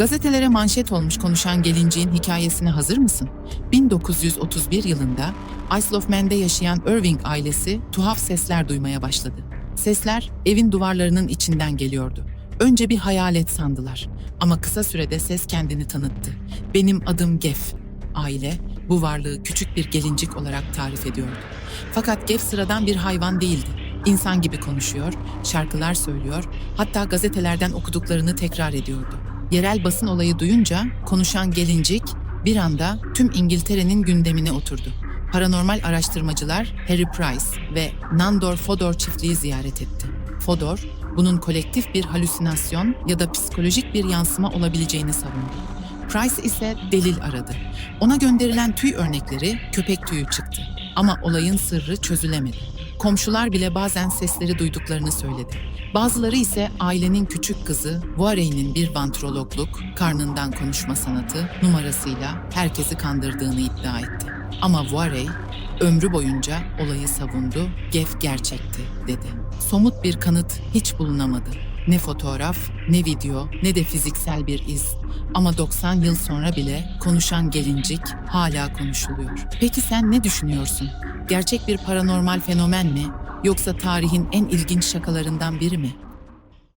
Gazetelere manşet olmuş konuşan gelinciğin hikayesine hazır mısın? 1931 yılında Isle of Man'de yaşayan Irving ailesi tuhaf sesler duymaya başladı. Sesler evin duvarlarının içinden geliyordu. Önce bir hayalet sandılar ama kısa sürede ses kendini tanıttı. Benim adım Gef. Aile bu varlığı küçük bir gelincik olarak tarif ediyordu. Fakat Gef sıradan bir hayvan değildi. İnsan gibi konuşuyor, şarkılar söylüyor, hatta gazetelerden okuduklarını tekrar ediyordu. Yerel basın olayı duyunca konuşan gelincik bir anda tüm İngiltere'nin gündemine oturdu. Paranormal araştırmacılar Harry Price ve Nandor Fodor çiftliği ziyaret etti. Fodor, bunun kolektif bir halüsinasyon ya da psikolojik bir yansıma olabileceğini savundu. Price ise delil aradı. Ona gönderilen tüy örnekleri köpek tüyü çıktı. Ama olayın sırrı çözülemedi. Komşular bile bazen sesleri duyduklarını söyledi. Bazıları ise ailenin küçük kızı Voirey'nin bir vantrologluk, karnından konuşma sanatı numarasıyla herkesi kandırdığını iddia etti. Ama Voirey ömrü boyunca olayı savundu, Gef gerçekti dedi. Somut bir kanıt hiç bulunamadı. Ne fotoğraf, ne video, ne de fiziksel bir iz. Ama 90 yıl sonra bile konuşan gelincik hala konuşuluyor. Peki sen ne düşünüyorsun? Gerçek bir paranormal fenomen mi yoksa tarihin en ilginç şakalarından biri mi?